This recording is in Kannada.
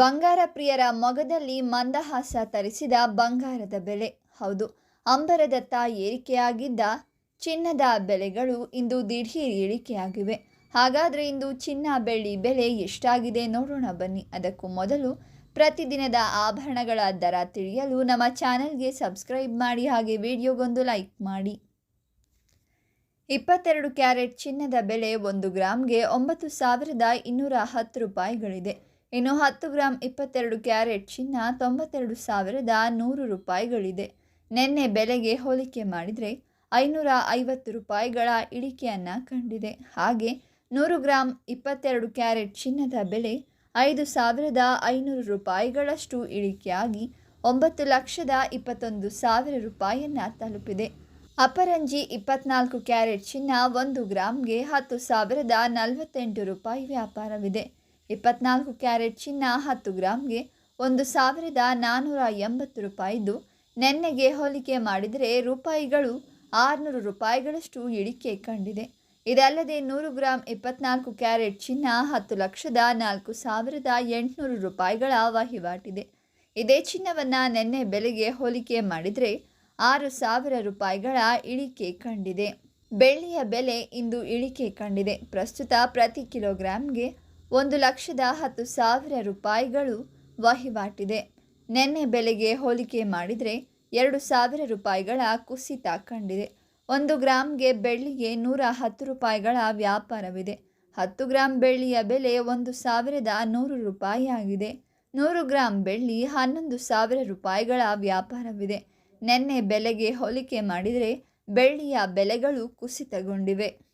ಬಂಗಾರ ಪ್ರಿಯರ ಮೊಗದಲ್ಲಿ ಮಂದಹಾಸ ತರಿಸಿದ ಬಂಗಾರದ ಬೆಲೆ. ಹೌದು, ಅಂಬರದತ್ತ ಏರಿಕೆಯಾಗಿದ್ದ ಚಿನ್ನದ ಬೆಲೆಗಳು ಇಂದು ದಿಢೀರ್ ಏರಿಕೆಯಾಗಿವೆ. ಹಾಗಾದರೆ ಇಂದು ಚಿನ್ನ ಬೆಳ್ಳಿ ಬೆಲೆ ಎಷ್ಟಾಗಿದೆ ನೋಡೋಣ ಬನ್ನಿ. ಅದಕ್ಕೂ ಮೊದಲು ಪ್ರತಿದಿನದ ಆಭರಣಗಳ ದರ ತಿಳಿಯಲು ನಮ್ಮ ಚಾನೆಲ್ಗೆ ಸಬ್ಸ್ಕ್ರೈಬ್ ಮಾಡಿ, ಹಾಗೆ ವಿಡಿಯೋಗೊಂದು ಲೈಕ್ ಮಾಡಿ. ಇಪ್ಪತ್ತೆರಡು ಕ್ಯಾರೆಟ್ ಚಿನ್ನದ ಬೆಲೆ ಒಂದು ಗ್ರಾಮ್ಗೆ ಒಂಬತ್ತು ಸಾವಿರದ ಇನ್ನೂರ ಹತ್ತು ರೂಪಾಯಿಗಳಿದೆ. ಇನ್ನು ಹತ್ತು ಗ್ರಾಂ ಇಪ್ಪತ್ತೆರಡು ಕ್ಯಾರೆಟ್ ಚಿನ್ನ ತೊಂಬತ್ತೆರಡು ಸಾವಿರದ ನೂರು ರೂಪಾಯಿಗಳಿದೆ. ನಿನ್ನೆ ಬೆಲೆಗೆ ಹೋಲಿಕೆ ಮಾಡಿದರೆ ಐನೂರ ಐವತ್ತು ರೂಪಾಯಿಗಳ ಇಳಿಕೆಯನ್ನು ಕಂಡಿದೆ. ಹಾಗೆ ನೂರು ಗ್ರಾಂ ಇಪ್ಪತ್ತೆರಡು ಕ್ಯಾರೆಟ್ ಚಿನ್ನದ ಬೆಲೆ ಐದು ಸಾವಿರದ ಐನೂರು ರೂಪಾಯಿಗಳಷ್ಟು ಇಳಿಕೆಯಾಗಿ ಒಂಬತ್ತು ಲಕ್ಷದ ಇಪ್ಪತ್ತೊಂದು ಸಾವಿರ ರೂಪಾಯಿಯನ್ನು ತಲುಪಿದೆ. ಅಪರಂಜಿ ಇಪ್ಪತ್ನಾಲ್ಕು ಕ್ಯಾರೆಟ್ ಚಿನ್ನ ಒಂದು ಗ್ರಾಮ್ಗೆ ಹತ್ತು ಸಾವಿರದ ನಲವತ್ತೆಂಟು ರೂಪಾಯಿ ವ್ಯಾಪಾರವಿದೆ. ಇಪ್ಪತ್ನಾಲ್ಕು ಕ್ಯಾರೆಟ್ ಚಿನ್ನ ಹತ್ತು ಗ್ರಾಮ್ಗೆ ಒಂದು ಸಾವಿರದ ನಾನ್ನೂರ ಎಂಬತ್ತು ರೂಪಾಯಿದ್ದು ನೆನ್ನೆಗೆ ಹೋಲಿಕೆ ಮಾಡಿದರೆ ರೂಪಾಯಿಗಳು ಆರುನೂರು ರೂಪಾಯಿಗಳಷ್ಟು ಇಳಿಕೆ ಕಂಡಿದೆ. ಇದಲ್ಲದೆ ನೂರು ಗ್ರಾಂ ಇಪ್ಪತ್ನಾಲ್ಕು ಕ್ಯಾರೆಟ್ ಚಿನ್ನ ಹತ್ತು ಲಕ್ಷದ ನಾಲ್ಕು ಸಾವಿರದ ಎಂಟುನೂರು ರೂಪಾಯಿಗಳ ವಹಿವಾಟಿದೆ. ಇದೇ ಚಿನ್ನವನ್ನು ನಿನ್ನೆ ಬೆಲೆಗೆ ಹೋಲಿಕೆ ಮಾಡಿದರೆ ಆರು ಸಾವಿರ ರೂಪಾಯಿಗಳ ಇಳಿಕೆ ಕಂಡಿದೆ. ಬೆಳ್ಳಿಯ ಬೆಲೆ ಇಂದು ಇಳಿಕೆ ಕಂಡಿದೆ. ಪ್ರಸ್ತುತ ಪ್ರತಿ ಕಿಲೋಗ್ರಾಂಗೆ ಒಂದು ಲಕ್ಷದ ಹತ್ತು ಸಾವಿರ ರೂಪಾಯಿಗಳು ವಹಿವಾಟಿದೆ. ನಿನ್ನೆ ಬೆಲೆಗೆ ಹೋಲಿಕೆ ಮಾಡಿದರೆ ಎರಡು ಸಾವಿರ ರೂಪಾಯಿಗಳ ಕುಸಿತ ಕಂಡಿದೆ. ಒಂದು ಗ್ರಾಮ್ಗೆ ಬೆಳ್ಳಿಗೆ ನೂರ ಹತ್ತು ರೂಪಾಯಿಗಳ ವ್ಯಾಪಾರವಿದೆ. ಹತ್ತು ಗ್ರಾಂ ಬೆಳ್ಳಿಯ ಬೆಲೆ ಒಂದು ಸಾವಿರದ ನೂರು ರೂಪಾಯಿ ಆಗಿದೆ ನೂರು ಗ್ರಾಂ ಬೆಳ್ಳಿ ಹನ್ನೊಂದು ಸಾವಿರ ರೂಪಾಯಿಗಳ ವ್ಯಾಪಾರವಿದೆ. ನಿನ್ನೆ ಬೆಲೆಗೆ ಹೋಲಿಕೆ ಮಾಡಿದರೆ ಬೆಳ್ಳಿಯ ಬೆಲೆಗಳು ಕುಸಿತಗೊಂಡಿವೆ.